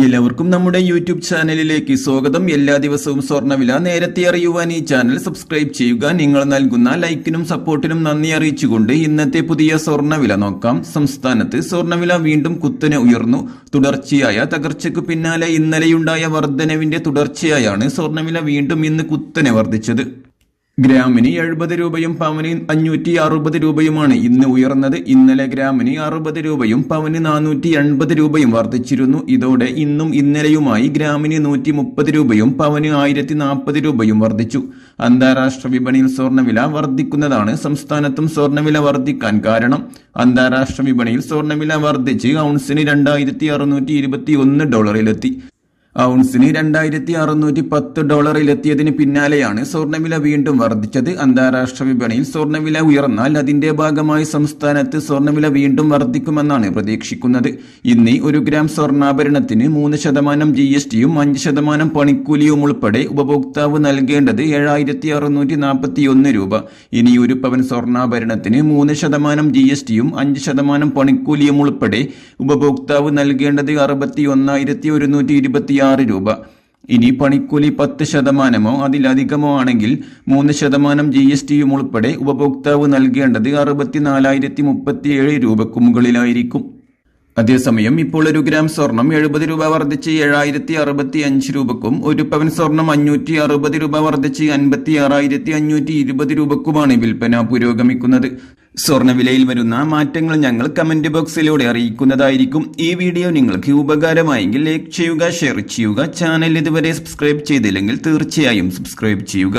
എല്ലാവർക്കും നമ്മുടെ യൂട്യൂബ് ചാനലിലേക്ക് സ്വാഗതം. എല്ലാ ദിവസവും സ്വർണവില നേരത്തെ അറിയുവാൻ ഈ ചാനൽ സബ്സ്ക്രൈബ് ചെയ്യുക. നിങ്ങൾ നൽകുന്ന ലൈക്കിനും സപ്പോർട്ടിനും നന്ദി അറിയിച്ചുകൊണ്ട് ഇന്നത്തെ പുതിയ സ്വർണവില നോക്കാം. സംസ്ഥാനത്ത് സ്വർണവില വീണ്ടും കുത്തനെ ഉയർന്നു. തുടർച്ചയായ തകർച്ചയ്ക്ക് പിന്നാലെ ഇന്നലെയുണ്ടായ വർധനവിന്റെ തുടർച്ചയായാണ് സ്വർണവില വീണ്ടും ഇന്ന് കുത്തനെ വർദ്ധിച്ചത്. ഗ്രാമിന് എഴുപത് രൂപയും പവന് അഞ്ഞൂറ്റി അറുപത് രൂപയുമാണ് ഇന്ന് ഉയർന്നത്. ഇന്നലെ ഗ്രാമിന് അറുപത് രൂപയും പവന് നാനൂറ്റി എൺപത് രൂപയും വർദ്ധിച്ചിരുന്നു. ഇതോടെ ഇന്നും ഇന്നലെയുമായി ഗ്രാമിന് നൂറ്റി മുപ്പത് രൂപയും പവന് ആയിരത്തി നാൽപ്പത് രൂപയും വർദ്ധിച്ചു. അന്താരാഷ്ട്ര വിപണിയിൽ സ്വർണവില വർദ്ധിക്കുന്നതാണ് സംസ്ഥാനത്തും സ്വർണവില വർദ്ധിക്കാൻ കാരണം. അന്താരാഷ്ട്ര വിപണിയിൽ സ്വർണവില വർദ്ധിച്ച് ഔൺസിന് രണ്ടായിരത്തി അറുന്നൂറ്റി ഇരുപത്തി ഒന്ന് ഡോളറിലെത്തി. ഔൺസിന് രണ്ടായിരത്തി അറുന്നൂറ്റി പത്ത് ഡോളറിലെത്തിയതിന് പിന്നാലെയാണ് സ്വർണവില വീണ്ടും വർദ്ധിച്ചത്. അന്താരാഷ്ട്ര വിപണിയിൽ സ്വർണവില ഉയർന്നാൽ അതിന്റെ ഭാഗമായി സംസ്ഥാനത്ത് സ്വർണവില വീണ്ടും വർദ്ധിക്കുമെന്നാണ് പ്രതീക്ഷിക്കുന്നത്. ഇന്ന് ഒരു ഗ്രാം സ്വർണാഭരണത്തിന് മൂന്ന് ശതമാനം ജി എസ് ടിയും അഞ്ച് ശതമാനം പണിക്കൂലിയും ഉൾപ്പെടെ ഉപഭോക്താവ് നൽകേണ്ടത് ഏഴായിരത്തി അറുന്നൂറ്റി നാൽപ്പത്തി ഒന്ന് രൂപ. ഇനി ഒരു പവൻ സ്വർണാഭരണത്തിന് മൂന്ന് ശതമാനം ജി എസ് ടിയും അഞ്ച് ശതമാനം പണിക്കൂലിയും ഉൾപ്പെടെ ഉപഭോക്താവ് നൽകേണ്ടത് അറുപത്തി ഒന്നായിരത്തി ഒരുന്നൂറ്റി ഇരുപത്തിയാറ് രൂപ. ഇനി പണിക്കൂലി പത്ത് ശതമാനമോ അതിലധികമോ ആണെങ്കിൽ മൂന്ന് ശതമാനം ജി എസ് ടിയും ഉൾപ്പെടെ ഉപഭോക്താവ് നൽകേണ്ടത് അറുപത്തിനാലായിരത്തി മുപ്പത്തിയേഴ് രൂപയ്ക്ക് മുകളിലായിരിക്കും. അതേസമയം ഇപ്പോൾ ഒരു ഗ്രാം സ്വർണം എഴുപത് രൂപ വർദ്ധിച്ച് ഏഴായിരത്തി അറുപത്തി അഞ്ച് രൂപക്കും ഒരു പവൻ സ്വർണം അഞ്ഞൂറ്റി അറുപത് രൂപ വർദ്ധിച്ച് അൻപത്തി ആറായിരത്തി അഞ്ഞൂറ്റി ഇരുപത് രൂപക്കുമാണ് വിൽപ്പന പുരോഗമിക്കുന്നത്. സ്വർണവിലയിൽ വരുന്ന മാറ്റങ്ങൾ ഞങ്ങൾ കമന്റ് ബോക്സിലൂടെ അറിയിക്കുന്നതായിരിക്കും. ഈ വീഡിയോ നിങ്ങൾക്ക് ഉപകാരമായെങ്കിൽ ലൈക്ക് ചെയ്യുക ഷെയർ ചെയ്യുക ചാനൽ ഇതുവരെ സബ്സ്ക്രൈബ് ചെയ്തില്ലെങ്കിൽ തീർച്ചയായും സബ്സ്ക്രൈബ് ചെയ്യുക.